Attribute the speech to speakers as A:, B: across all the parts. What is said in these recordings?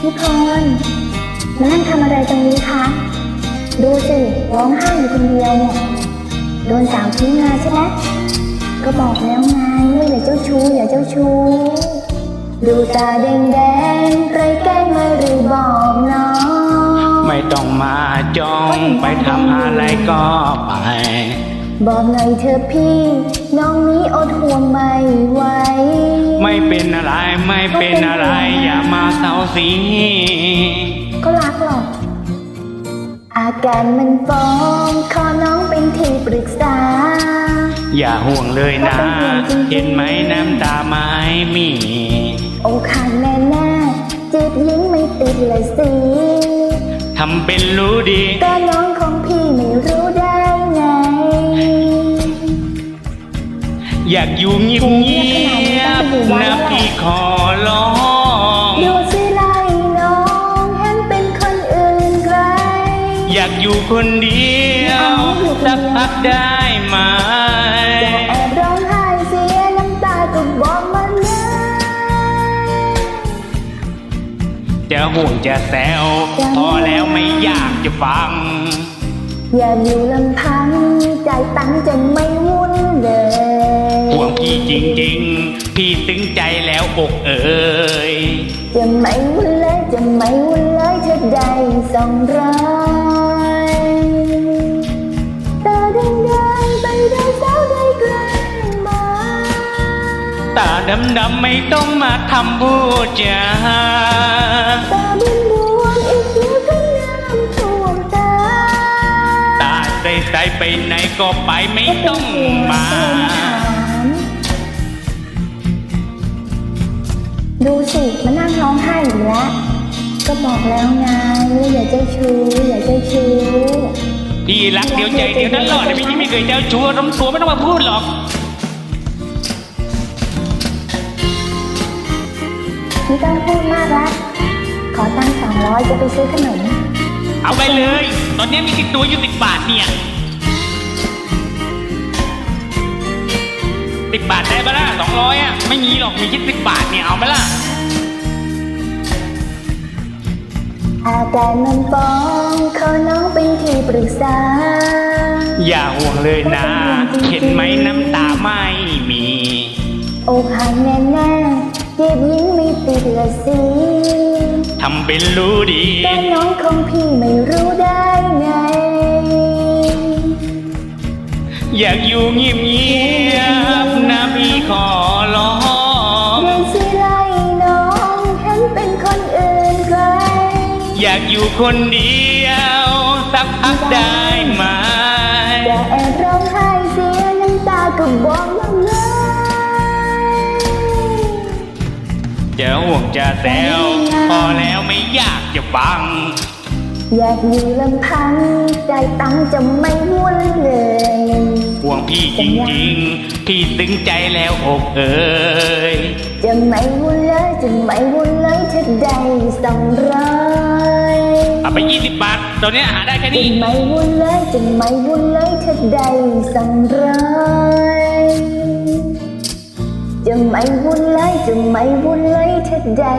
A: พี่พรมานั่งทำอะไรตรงนี้คะ ดูสิร้องไห้อยู่คนเดียวเนี่ย โดนสาวทิ้งมาใช่ไหมก็บอกแล้วไงว่าอย่าเจ้าชู้อย่าเจ้าชู้ ดูตาแดงแดงใครแกล้งมาหรือบอกน้อง
B: ไม่ต้องมาจ้องไปทำอะไรก็ไป
A: บอกหน่อยเธอะพี่ น้องนี้อดห่วงไม่ไหว
B: ไม่เป็นอะไรไม่เป็นอะไร อย่ามาเศร้าสี
A: ก็รักหรอกอาการมันฟ้องขอน้องเป็นที่ปรึกษา
B: อย่าห่วงเลยนะ เห็นไหมน้ำตาไม้มี
A: โอ้ขาดแน่แน่ๆจีบยิงไม่ติดเลยสิ
B: ทำเป็นรู้ดี
A: ก็น้อง อ
B: ยากอยู่เงียบเงียบๆนะพี่ขอร้อง
A: ดูสิไล่น้องเห็นเป็นคนอื่นไกล
B: อยากอยู่คนเดียวสักพักได้ไหม
A: จะแอบร้องไห้เสียน้ำตาก็บอกมันนะ
B: จะห่วงจะแซวพอแล้วไม่อยากจะฟัง
A: อย่าอยู่ลำพังใจตั้งจะไม่วุ่นเลย
B: ห่วงพี่จริงๆ พี่ตึงใจแล้วอกเอ่ย
A: จะไม่วุ่นเลยจะไม่วุ่นเลยเธอได้สองร้อยตาแดงๆไปได้สาวได้ใกล้มา
B: ตาดำๆไม่ต้องมาทำพูดจา ใสๆไปไหนก็ไปไม่ต้องมา
A: ดูสิมานั่งร้องไห้อยู่แล้ว ก็บอกแล้วไงว่าอย่าเจ้าชู้อย่าเจ้าชู้
B: พี่รักเดียวใจเดียวตลอดเลยพี่ไม่เคยเจ้าชู้น้ำตัวไม่ต้องมาพูดหรอก
A: ไม่ต้องพูดมากละขอตังค์สองร้อยจะไปซื้อขนม
B: เอาไปเลย ตอนนี้มีติดตัวอยู่สิบบาทเนี่ย สิบบาทได้ปะล่ะสองร้อยอะ ไม่มีหรอก มีคิดสิบบาทเนี่ยเอาไหมล่ะ
A: อาการมันฟ้องขอน้องเป็นที่ปรึกษา
B: อย่าห่วงเลยนะ เห็นไหมน้ำตาไม่มี
A: อกหักแน่แน่ๆเจ็บยิ่งไม่ติดละสิ
B: ทำเป็นรู้ดี
A: แต่น้องของพี่ไม่รู้ได้ไง
B: อยากอยู่เงียบเงียบๆนะพี่ ขอร้อง
A: เดินสิไล่น้องเห็นเป็นคนอื่นไกล
B: อยากอยู่คนเดียว สักพักได้ไหม
A: จะแอบร้องไห้เสียน้ำตาก็บอกว่าเลย
B: จะห่วงจะแซวพอแล้วไม่อยากจะฟัง
A: อยากอยู่ลำพังใจตั้งจะไม่วุ่นเลย
B: ห่วง พี่จริงๆ พี่ตึงใจแล้วอกเอ่ย
A: จะไม่วุ่นเลยจะไม่วุ่นเลยถ้าได้สองร้อย
B: เอาไปยี่สิบบาทตอนนี้หาได้แค่นี้
A: จะไม่วุ่นเลยจะไม่วุ่นเลยถ้าได้สองร้อยจะไม่วุ่นเลยจะไม่วุ่นเลยถ้าได้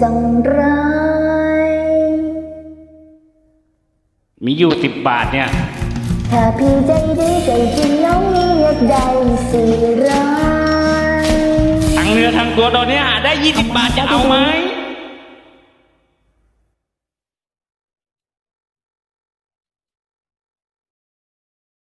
A: สองร้อย
B: มีอยู่สิบบาทเนี่ย
A: ถ้าพี่ใจดี ได้สี่ร้อย
B: ทั้งเนื้อทั้งตัวตอนนี้หาได้ยี่สิบบาทจะเอาไหม